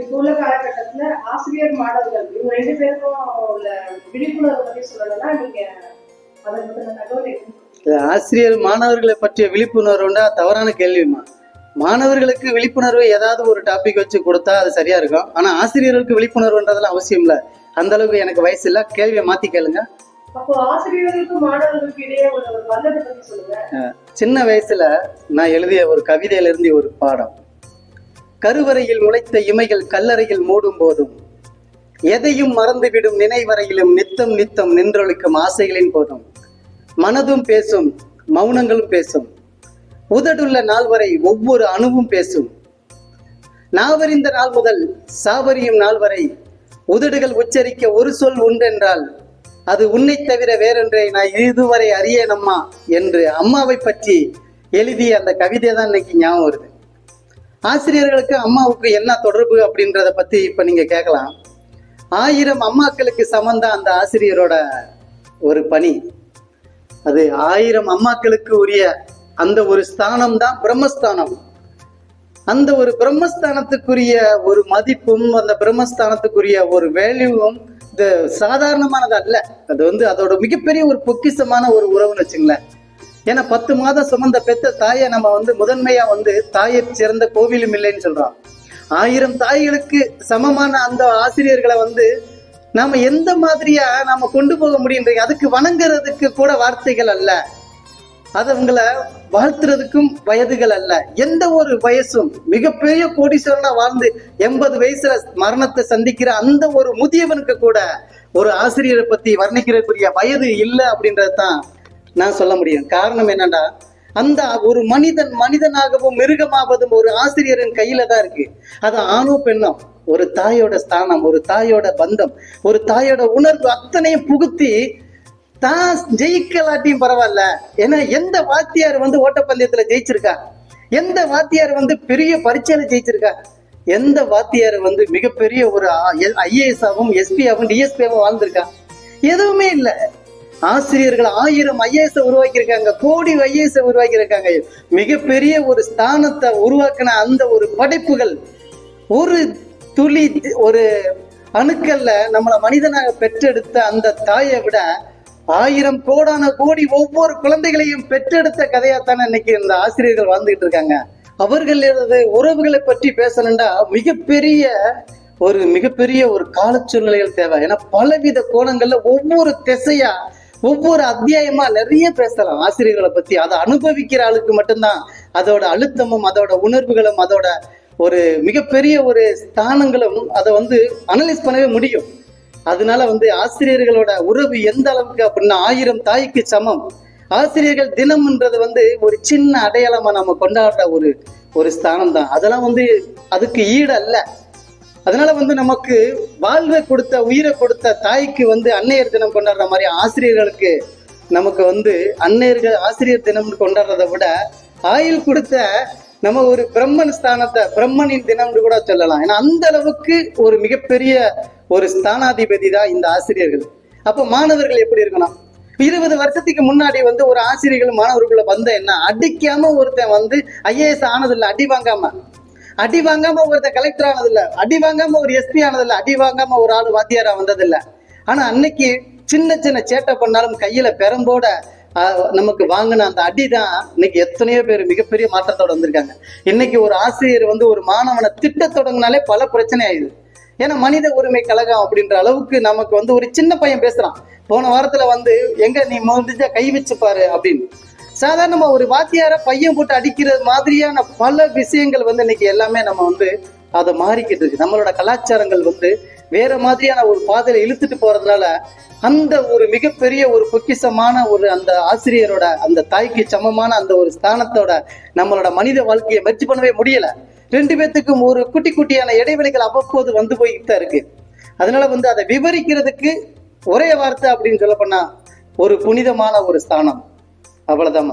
இப்போ உள்ள காலகட்டத்துல ஆசிரியர் மாணவர்கள் இவங்க ரெண்டு பேருக்கும் உள்ள விழிப்புணர்வு பத்தி சொல்லணும்னா நீங்க அதை பத்தின தகவல் ஆசிரியர் மாணவர்களை பற்றிய விழிப்புணர்வுண்டா தவறான கேள்விமா மாணவர்களுக்கு விழிப்புணர்வு ஏதாவது ஒரு டாபிக் வச்சு கொடுத்தா அது சரியா இருக்கும். ஆனா ஆசிரியர்களுக்கு விழிப்புணர்வுன்றதுலாம் அவசியம் இல்லை. அந்த அளவுக்கு எனக்கு வயசு இல்லை. கேள்வியை மாத்தி கேளுங்க. சின்ன வயசுல நான் எழுதிய ஒரு கவிதையில இருந்து ஒரு பாடம். கருவறையில் முளைத்த இமைகள் கல்லறையில் மூடும் போதும் எதையும் மறந்துவிடும் நினைவரையிலும் நித்தம் நித்தம் நின்றொழிக்கும் ஆசைகளின் போதும் மனதும் பேசும் மௌனங்களும் பேசும் உதடுள்ள நாள் வரை ஒவ்வொரு அணுவும் பேசும். நாவறிந்த நாள் முதல் சாவரியும் நாள் வரை உதடுகள் உச்சரிக்க ஒரு சொல் உண்டென்றால் அது உன்னை தவிர வேறொன்றை நான் இதுவரை அறியேனம்மா என்று அம்மாவை பற்றி எழுதிய அந்த கவிதை தான் இன்னைக்கு ஞாபகம் வருது. ஆசிரியர்களுக்கு அம்மாவுக்கு என்ன தொடர்பு அப்படின்றத பத்தி இப்ப நீங்க கேட்கலாம். ஆயிரம் அம்மாக்களுக்கு சமந்தான் அந்த ஆசிரியரோட ஒரு பணி. அது ஆயிரம் அம்மாக்களுக்கு உரிய அந்த ஒரு ஸ்தானம் தான் பிரம்மஸ்தானம். அந்த ஒரு பிரம்மஸ்தானத்துக்குரிய ஒரு மதிப்பும் அந்த பிரம்மஸ்தானத்துக்குரிய ஒரு வேல்யூவும் இது சாதாரணமானது அல்ல. அது வந்து அதோட மிகப்பெரிய ஒரு பொக்கிஷமான ஒரு உறவுன்னு வச்சுங்களேன். ஏன்னா பத்து மாதம் சுமந்த பெத்த தாயை நம்ம வந்து முதன்மையா வந்து தாயை சிறந்த கோவிலும் இல்லைன்னு சொல்றோம் ஆயிரம் தாய்களுக்கு சமமான அந்த ஆசிரியர்களை வந்து நாம எந்த மாதிரியா நாம கொண்டு போக முடியுன்றீங்க அதுக்கு வணங்குறதுக்கு கூட வார்த்தைகள் அல்ல. அது அவங்கள வாழ்த்துறதுக்கும் வயதுகள் அல்ல. எந்த ஒரு வயசும் மிகப்பெரிய கோடீஸ்வரனா வாழ்ந்து எண்பது வயசுல மரணத்தை சந்திக்கிற அந்த ஒரு முதியவனுக்கு கூட ஒரு ஆசிரியரை பத்தி வர்ணிக்கிறதுக்குரிய வயது இல்லை அப்படின்றது தான் நான் சொல்ல முடியும். காரணம் என்னன்னா அந்த ஒரு மனிதன் மனிதனாகவும் மிருகமாவதும் ஒரு ஆசிரியரின் கையில தான் இருக்கு. அது ஆணோ பெண்ணோ ஒரு தாயோட ஸ்தானம் ஒரு தாயோட பந்தம் ஒரு தாயோட உணர்வு அத்தனையும் புகுத்தி தான் ஜெயிக்கலாட்டியும் பரவாயில்ல. ஏன்னா எந்த வாத்தியார் வந்து ஓட்டப்பந்தயத்துல ஜெயிச்சிருக்கா? எந்த வாத்தியார் வந்து பெரிய பரீட்சையில ஜெயிச்சிருக்கா? எந்த வாத்தியார் வந்து மிகப்பெரிய ஒரு ஐஏஎஸ் ஆகும் எஸ்பி ஆகவும் டிஎஸ்பி வாழ்ந்திருக்கா? எதுவுமே இல்லை. ஆசிரியர்கள் ஆயிரம் ஐஏஎஸ் உருவாக்கியிருக்காங்க. கோடி ஐஏஎஸ் உருவாக்கியிருக்காங்க. மிகப்பெரிய ஒரு ஸ்தானத்தை உருவாக்கின அந்த ஒரு படைப்புகள் ஒரு துளி ஒரு அணுக்கல்ல நம்மளை மனிதனாக பெற்றெடுத்த அந்த தாயை விட ஆயிரம் கோடான கோடி ஒவ்வொரு குழந்தைகளையும் பெற்றெடுத்த கதையாத்தானே இன்னைக்கு இந்த ஆசிரியர்கள் வாழ்ந்துகிட்டு இருக்காங்க. அவர்களது உறவுகளை பற்றி பேசணும்டா மிகப்பெரிய ஒரு மிகப்பெரிய ஒரு கால சூழ்நிலைகள் தேவை. ஏன்னா பலவித கோணங்கள்ல ஒவ்வொரு திசையா ஒவ்வொரு அத்தியாயமா நிறைய பேசலாம் ஆசிரியர்களை பத்தி. அதை அனுபவிக்கிற ஆளுக்கு மட்டும்தான் அதோட அழுத்தமும் அதோட உணர்வுகளும் அதோட ஒரு மிகப்பெரிய ஒரு ஸ்தானங்களும் அதை வந்து அனலைஸ் பண்ணவே முடியும். அதனால வந்து ஆசிரியர்களோட உறவு எந்த அளவுக்கு அப்படின்னா ஆயிரம் தாய்க்கு சமம். ஆசிரியர்கள் தினம்ன்றது வந்து ஒரு சின்ன அடையாளமா நம்ம கொண்டாடுற ஒரு ஒரு ஸ்தானம் தான் அதெல்லாம் வந்து அதுக்கு ஈடு அல்ல அதனால வந்து நமக்கு வாழ்வை கொடுத்த உயிரை கொடுத்த தாய்க்கு வந்து அன்னையர் தினம் கொண்டாடுற மாதிரி ஆசிரியர்களுக்கு நமக்கு வந்து அன்னையர்கள் ஆசிரியர் தினம் கொண்டாடுறதை விட ஆயுள் கொடுத்த நம்ம ஒரு பிரம்மன் ஸ்தானத்தை பிரம்மனின் தினம்னு கூட சொல்லலாம். ஏன்னா அந்த அளவுக்கு ஒரு மிகப்பெரிய ஒரு ஸ்தானாதிபதி தான் இந்த ஆசிரியர்கள். அப்போ மாணவர்கள் எப்படி இருக்கணும்? இருபது வருஷத்துக்கு முன்னாடி வந்து ஒரு ஆசிரியர்கள் மாணவர்களுக்குள்ள வந்த என்ன? அடிக்காம ஒருத்தன் வந்து ஐஏஎஸ் ஆனதில்லை அடி வாங்காம. அடி வாங்காம ஒருத்தன் கலெக்டர் ஆனதில்ல அடி வாங்காம ஒரு எஸ்பி ஆனதில்ல அடி வாங்காம ஒரு ஆள் வாத்தியாரா வந்ததில்ல. ஆனா அன்னைக்கு சின்ன சின்ன சேட்டை பண்ணாலும் கையில பெரம்போட நமக்கு வாங்கின அந்த அடி தான் இன்னைக்கு எத்தனையோ பேர் மிகப்பெரிய மாற்றத்தோட வந்திருக்காங்க. இன்னைக்கு ஒரு ஆசிரியர் வந்து ஒரு மாணவனை திட்ட தொடங்கினாலே பல பிரச்சனை ஆயிடுது. ஏன்னா மனித உரிமை கழகம் அப்படின்ற அளவுக்கு நமக்கு வந்து ஒரு சின்ன பையன் பேசுறான். போன வாரத்துல வந்து எங்க நீ முடிஞ்சா கை வச்சு பாரு அப்படின்னு. சாதாரணமா ஒரு வாத்தியார பையன் போட்டு அடிக்கிற மாதிரியான பல விஷயங்கள் வந்து இன்னைக்கு எல்லாமே நம்ம வந்து அதை மாறிக்கிட்டு இருக்கு. நம்மளோட கலாச்சாரங்கள் வந்து வேற மாதிரியான ஒரு பாதையில இழுத்துட்டு போறதுனால அந்த ஒரு மிகப்பெரிய ஒரு பொக்கிஷமான ஒரு அந்த ஆசிரியரோட அந்த தாய்க்கு சமமான அந்த ஒரு ஸ்தானத்தோட நம்மளோட மனித வாழ்க்கையை வெற்றி பண்ணவே முடியல. ரெண்டு பேத்துக்கும் ஒரு குட்டி குட்டியான இடைவெளிகள் அவ்வப்போது வந்து போய்கிட்டு தான் இருக்கு. அதனால வந்து அதை விவரிக்கிறதுக்கு ஒரே வார்த்தை அப்படின்னு சொல்ல போனா ஒரு புனிதமான ஒரு ஸ்தானம். அவ்வளவுதான்